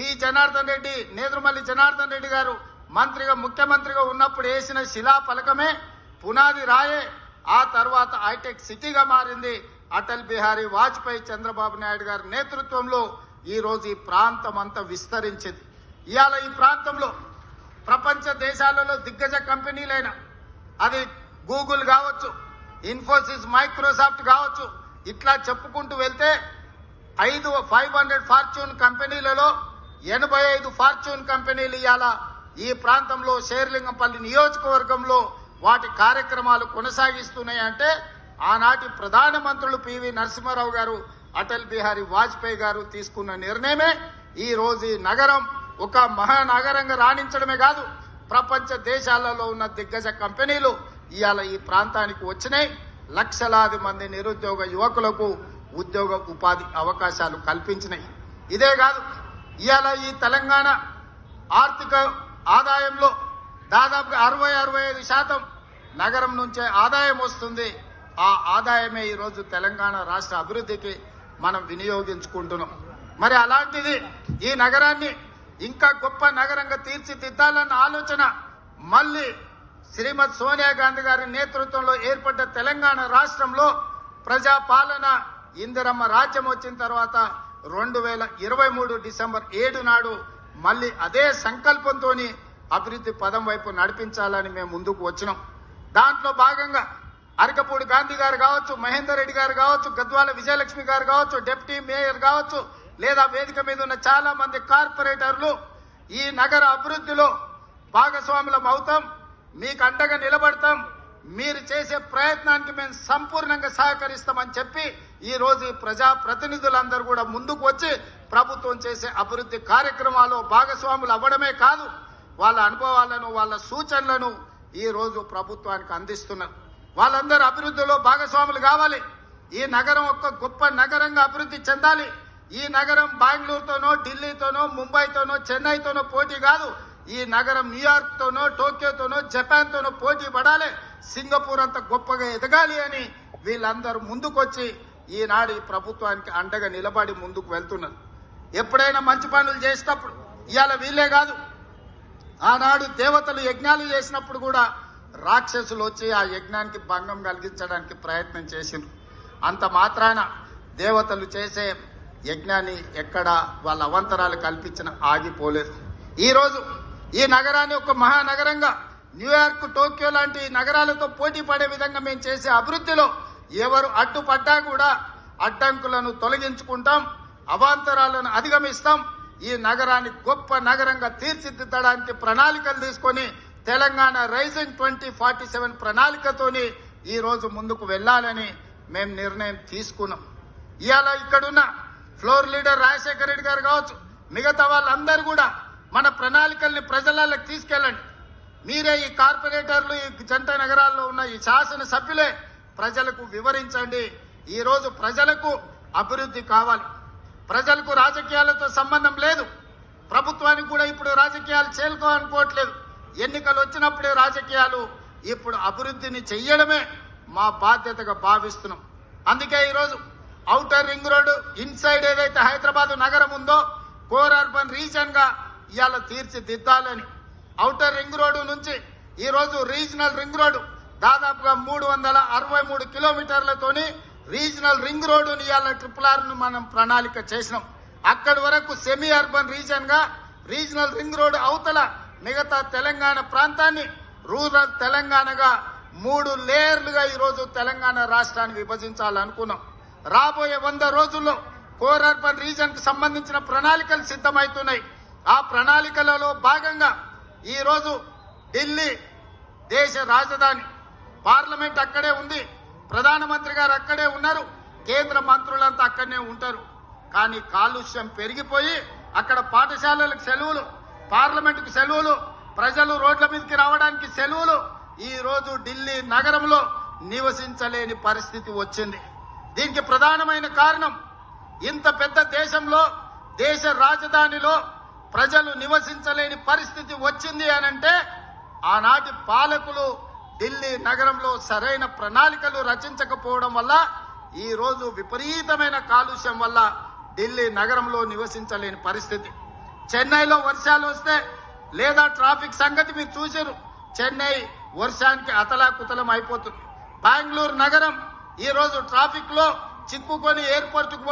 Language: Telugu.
పి జనార్దన్ రెడ్డి నేదురుమల్లి జనార్దన్ రెడ్డి గారు మంత్రిగా ముఖ్యమంత్రిగా ఉన్నప్పుడు వేసిన శిలా ఫలకమే పునాది రాయే ఆ తర్వాత హైటెక్ సిటీగా మారింది. అటల్ బిహారీ వాజ్పేయి చంద్రబాబు నాయుడు గారి నేతృత్వంలో ఈరోజు ఈ ప్రాంతం అంతా విస్తరించింది. ఇవాళ ఈ ప్రాంతంలో ప్రపంచ దేశాలలో దిగ్గజ కంపెనీలైన అది గూగుల్ కావచ్చు ఇన్ఫోసిస్ మైక్రోసాఫ్ట్ కావచ్చు ఇట్లా చెప్పుకుంటూ వెళ్తే ఐదు ఫైవ్ హండ్రెడ్ ఫార్చ్యూన్ కంపెనీలలో ఎనభై ఐదు ఫార్చ్యూన్ కంపెనీలు ఇవాళ ఈ ప్రాంతంలో షేర్లింగంపల్లి నియోజకవర్గంలో వాటి కార్యక్రమాలు కొనసాగిస్తున్నాయి అంటే ఆనాటి ప్రధానమంత్రులు పివి నరసింహారావు గారు అటల్ బిహారీ వాజ్పేయి గారు తీసుకున్న నిర్ణయమే. ఈ రోజు ఈ నగరం ఒక మహానగరంగా రాణించడమే కాదు ప్రపంచ దేశాలలో ఉన్న దిగ్గజ కంపెనీలు ఇవాళ ఈ ప్రాంతానికి వచ్చినాయి. లక్షలాది మంది నిరుద్యోగ యువకులకు ఉద్యోగ ఉపాధి అవకాశాలు కల్పించినాయి. ఇదే కాదు ఇవాళ ఈ తెలంగాణ ఆర్థిక ఆదాయంలో దాదాపుగా అరవై అరవై ఐదు శాతం నగరం నుంచే ఆదాయం వస్తుంది. ఆ ఆదాయమే ఈరోజు తెలంగాణ రాష్ట్ర అభివృద్ధికి మనం వినియోగించుకుంటున్నాం. మరి అలాంటిది ఈ నగరాన్ని ఇంకా గొప్ప నగరంగా తీర్చిదిద్దాలన్న ఆలోచన మళ్ళీ శ్రీమతి సోనియా గాంధీ గారి నేతృత్వంలో ఏర్పడ్డ తెలంగాణ రాష్ట్రంలో ప్రజాపాలన ఇందిరమ్మ రాజ్యం వచ్చిన తర్వాత రెండు వేల ఇరవై మూడు డిసెంబర్ ఏడు నాడు మళ్ళీ అదే సంకల్పంతో అభివృద్ధి పదం వైపు నడిపించాలని మేము ముందుకు వచ్చినాం. దాంట్లో భాగంగా అరకపూడి గాంధీ గారు కావచ్చు మహేందర్ రెడ్డి గారు కావచ్చు గద్వాల విజయలక్ష్మి గారు కావచ్చు డిప్యూటీ మేయర్ కావచ్చు లేదా వేదిక మీద ఉన్న చాలా మంది కార్పొరేటర్లు ఈ నగర అభివృద్ధిలో భాగస్వాములం అవుతాం మీకు అండగా నిలబడతాం మీరు చేసే ప్రయత్నానికి మేము సంపూర్ణంగా సహకరిస్తామని చెప్పి ఈ రోజు ప్రజా ప్రతినిధులందరూ కూడా ముందుకు వచ్చి ప్రభుత్వం చేసే అభివృద్ధి కార్యక్రమాల్లో భాగస్వాములు అవ్వడమే కాదు వాళ్ళ అనుభవాలను వాళ్ళ సూచనలను ఈ రోజు ప్రభుత్వానికి అందిస్తున్నారు. వాళ్ళందరూ అభివృద్ధిలో భాగస్వాములు కావాలి. ఈ నగరం ఒక గొప్ప నగరంగా అభివృద్ధి చెందాలి. ఈ నగరం బెంగళూరుతోనో ఢిల్లీతోనో ముంబైతోనో చెన్నైతోనో పోటీ కాదు. ఈ నగరం న్యూయార్క్తోనో టోక్యోతోనో జపాన్తోనో పోటీ పడాలి. సింగపూర్ అంత గొప్పగా ఎదగాలి అని వీళ్ళందరూ ముందుకొచ్చి ఈనాడు ఈ ప్రభుత్వానికి అండగా నిలబడి ముందుకు వెళ్తున్నారు ఎప్పుడైనా మంచి పనులు చేసినప్పుడు ఇవాళ వీళ్ళే కాదు. ఆనాడు దేవతలు యజ్ఞాలు చేసినప్పుడు కూడా రాక్షసులు వచ్చి ఆ యజ్ఞానికి భంగం కలిగించడానికి ప్రయత్నం చేసిండ్రు. అంత మాత్రాన దేవతలు చేసే యజ్ఞాన్ని ఎక్కడ వాళ్ళ అవంతరాలు కల్పించిన ఆగిపోలేదు. ఈరోజు ఈ నగరాన్ని ఒక మహానగరంగా న్యూయార్క్ టోక్యో లాంటి నగరాలతో పోటీ పడే విధంగా మేము చేసే అభివృద్ధిలో ఎవరు అడ్డుపడ్డా కూడా అడ్డంకులను తొలగించుకుంటాం అవాంతరాలను అధిగమిస్తాం. ఈ నగరాన్ని గొప్ప నగరంగా తీర్చిదిద్దడానికి ప్రణాళికలు తీసుకొని Telangana rising twenty forty seven ప్రణాళికతోని ఈ రోజు ముందుకు వెళ్ళాలని మేము నిర్ణయం తీసుకున్నాం. ఇవాళ ఇక్కడున్న ఫ్లోర్ లీడర్ రాజశేఖర రెడ్డి గారు కావచ్చు మిగతా వాళ్ళందరూ కూడా మన ప్రణాళికల్ని ప్రజలకు తీసుకెళ్ళండి. మీరే ఈ కార్పొరేటర్లు ఈ జంట నగరాల్లో ఉన్న ఈ శాసన సభ్యులే ప్రజలకు వివరించండి. ఈరోజు ప్రజలకు అభివృద్ధి కావాలి. ప్రజలకు రాజకీయాలతో సంబంధం లేదు. ప్రభుత్వానికి కూడా ఇప్పుడు రాజకీయాలు చేరుకోవాలనుకోవట్లేదు. ఎన్నికలు వచ్చినప్పుడే రాజకీయాలు ఇప్పుడు అభివృద్ధిని చెయ్యడమే మా బాధ్యతగా భావిస్తున్నాం. అందుకే ఈరోజు ఔటర్ రింగ్ రోడ్డు ఇన్సైడ్ ఏదైతే హైదరాబాద్ నగరం ఉందో కోర్ అర్బన్ రీజన్గా ఇవాళ తీర్చిదిద్దాలని. ఔటర్ రింగ్ రోడ్డు నుంచి ఈరోజు రీజనల్ రింగ్ రోడ్డు దాదాపుగా మూడు వందల అరవై మూడు కిలోమీటర్లతోని రీజనల్ రింగ్ రోడ్డు ఇవాళ ట్రిపుల్ ఆర్ను మనం ప్రణాళిక చేసినాం. అక్కడి వరకు సెమీ అర్బన్ రీజన్గా రీజనల్ రింగ్ రోడ్డు అవతల మిగతా తెలంగాణ ప్రాంతాన్ని రూరల్ తెలంగాణగా మూడు లేయర్లుగా ఈరోజు తెలంగాణ రాష్ట్రాన్ని విభజించాలనుకున్నాం. రాబోయే వంద రోజుల్లో కోర్ అర్బన్ రీజన్కు సంబంధించిన ప్రణాళికలు సిద్ధమవుతున్నాయి ఆ ప్రణాళికలలో భాగంగా ఈరోజు ఢిల్లీ దేశ రాజధాని పార్లమెంట్ అక్కడే ఉంది. ప్రధానమంత్రి గారు అక్కడే ఉన్నారు. కేంద్ర మంత్రులంతా అక్కడనే ఉంటారు. కానీ కాలుష్యం పెరిగిపోయి అక్కడ పాఠశాలలకు సెలవులు పార్లమెంటుకు సెలవులు ప్రజలు రోడ్ల మీదకి రావడానికి సెలవులు ఈరోజు ఢిల్లీ నగరంలో నివసించలేని పరిస్థితి వచ్చింది. దీనికి ప్రధానమైన కారణం ఇంత పెద్ద దేశంలో దేశ రాజధానిలో ప్రజలు నివసించలేని పరిస్థితి వచ్చింది అనంటే ఆనాటి పాలకులు ఢిల్లీ నగరంలో సరైన ప్రణాళికలు రచించకపోవడం వల్ల ఈ రోజు విపరీతమైన కాలుష్యం వల్ల ఢిల్లీ నగరంలో నివసించలేని పరిస్థితి. చెన్నైలో వర్షాలు వస్తే లేదా ట్రాఫిక్ సంగతి మీరు చూసారు చెన్నై వర్షానికి అతలాకుతలం అయిపోతుంది. బెంగళూరు నగరం ఈరోజు ట్రాఫిక్లో ట్రాఫిక్లో చిక్కుకొని ఎయిర్పోర్ట్కు